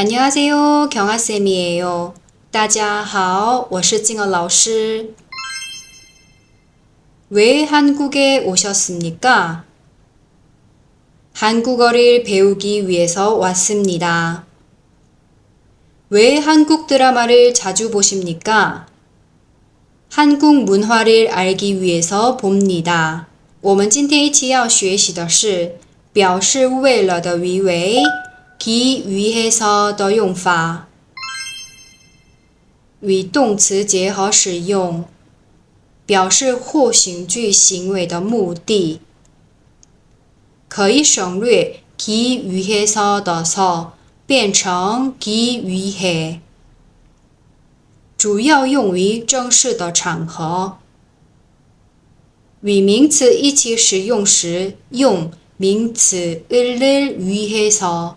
안녕하세요. 경아쌤이에요. 大家好,我是静儿老师. 왜 한국에 오셨습니까? 한국어를 배우기 위해서 왔습니다. 왜 한국 드라마를 자주 보십니까? 한국 문화를 알기 위해서 봅니다. 我们今天一起要学习的是表示为了的语尾 기 위해서 的用法与动词结合使用表示或形句行为的目的可以省略 기 위해서 的서变成기 위해 主要用于正式的场合与名词一起使用时用名词을을 위해서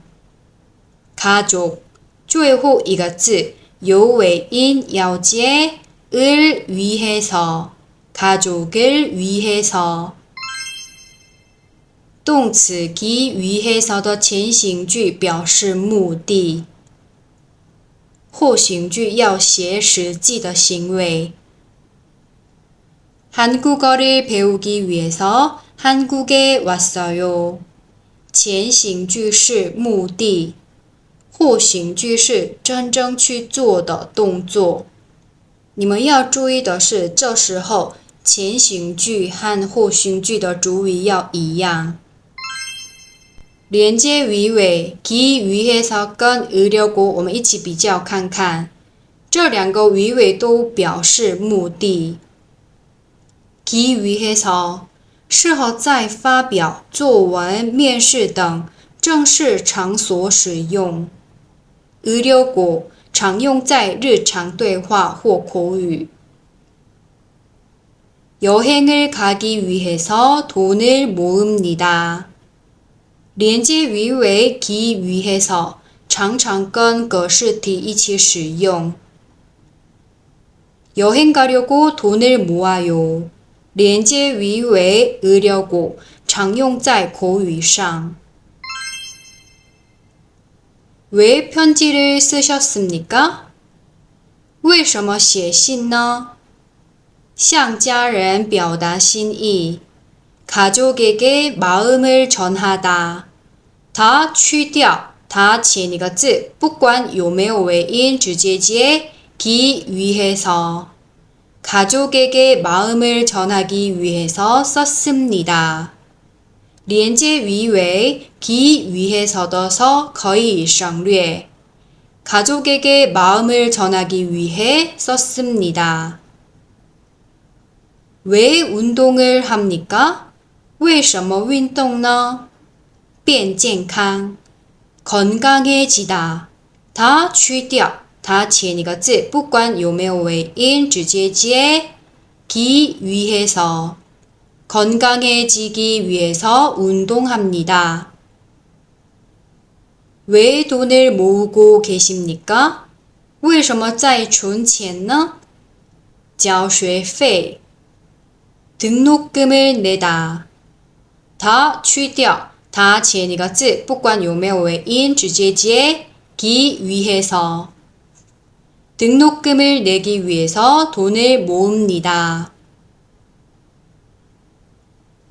가족 最后一个字有尾音要接을 위해서 가족을 위해서 动词기 위해서的 前行句表示目的后行句要写实际的行为 한국어를 배우기 위해서 한국에 왔어요. 前行句是目的 或行句是真正去做的动作。你们要注意的是，这时候前行句和后行句的主语要一样。连接语尾기위해서跟으려 고， 我们一起比较看看，这两个语尾都表示目的。기위해서适合在发表作文、面试等正式场所使用。 으려고常用在日常对话或口语。여행을가기위해서돈을모읍니다连接语为기위해서常常跟格式体一起使用。여행가려고돈을모아요连接语为으려고常用在口语上。 왜 편지를 쓰셨습니까? 为什么写信呢?向家人表达心意. 가족에게 마음을 전하다. 다 去掉다前一个字不管有没有尾音直接接기 위해서 가족에게 마음을 전하기 위해서 썼습니다. 连接语为기 위해서더서 거의 省略. 가족에게 마음을 전하기 위해 썼습니다. 왜 운동을 합니까? 为什么运动呢?变健康 건강해지다. 다 去掉它前一个字不管有没有尾音直接接기 위해서 건강해지기 위해서 운동합니다. 왜 돈을 모으고 계십니까? 为什么在存钱呢?交学费 등록금을 내다 它去掉它前一个字不管有没有尾音直接接기 위해서 등록금을 내기 위해서 돈을 모읍니다.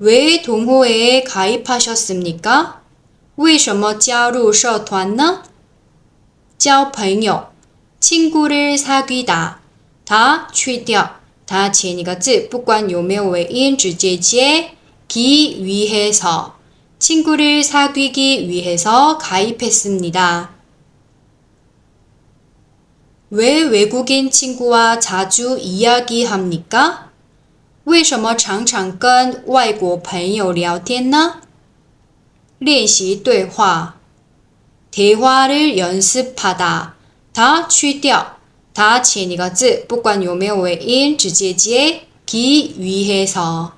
왜 동호회에 가입하셨습니까? 为什么加入社团呢?交朋友 친구를 사귀다 它去掉它前一个字不管有没有尾音直接接기 위해서 친구를 사귀기 위해서 가입했습니다. 왜 외국인 친구와 자주 이야기합니까? 为什么常常跟外国朋友聊天呢？练习对话。 대화를 연습하다. 다去掉. 다 前一个字 不管有没有尾音直接接 기 위해서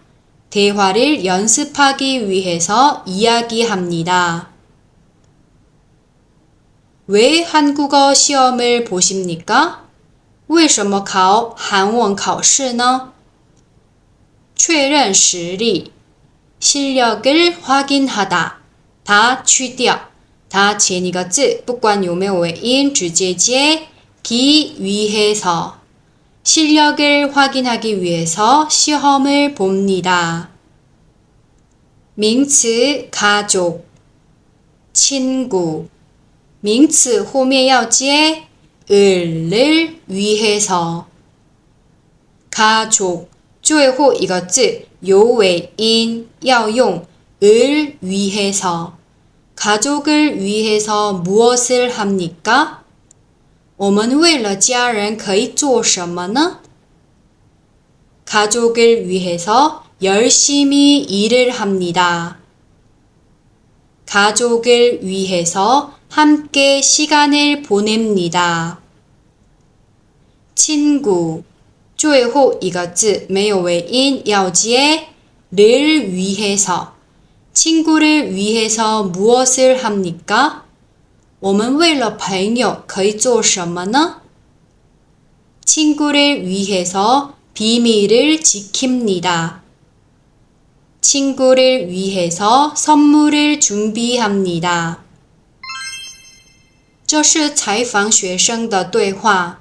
대화를 연습하기 위해서 이야기합니다. 왜 한국어 시험을 보십니까? 为什么考韩文考试呢？ 确认实力 실력을 확인하다. 다 去掉. 다 前一个字 不管有没有尾音直接接 기 위해서 실력을 확인하기 위해서 시험을 봅니다. 명詞 가족 친구 名词 后面要接 을을 위해서 가족 最后一个字有尾音要用을 위해서 가족을 위해서 무엇을 합니까? 我们为了家人可以做什么呢? 가족을 위해서 열심히 일을 합니다. 가족을 위해서 함께 시간을 보냅니다. 친구 最后一个字没有尾音要接를 위해서 친구를 위해서 무엇을 합니까? 我们为了朋友可以做什么呢? 친구를 위해서 비밀을 지킵니다. 친구를 위해서 선물을 준비합니다. 这是采访学生的对话，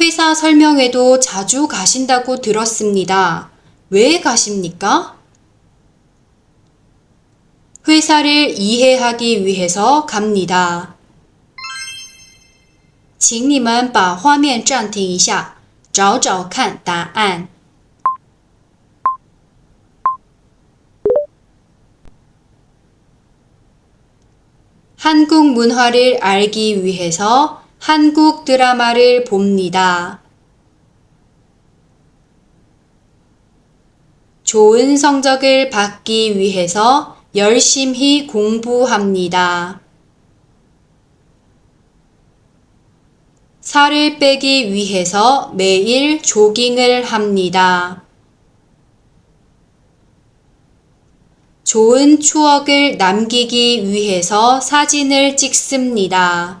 회사 설명회도 자주 가신다고 들었습니다. 왜 가십니까? 회사를 이해하기 위해서 갑니다. 请你们把画面暂停一下，找找看答案。 한국 문화를 알기 위해서 한국 드라마를 봅니다. 좋은 성적을 받기 위해서 열심히 공부합니다. 살을 빼기 위해서 매일 조깅을 합니다. 좋은 추억을 남기기 위해서 사진을 찍습니다.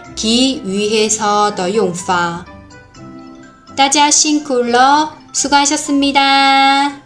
기 위해서 더 용파. 따자 싱쿨러 수고하셨습니다.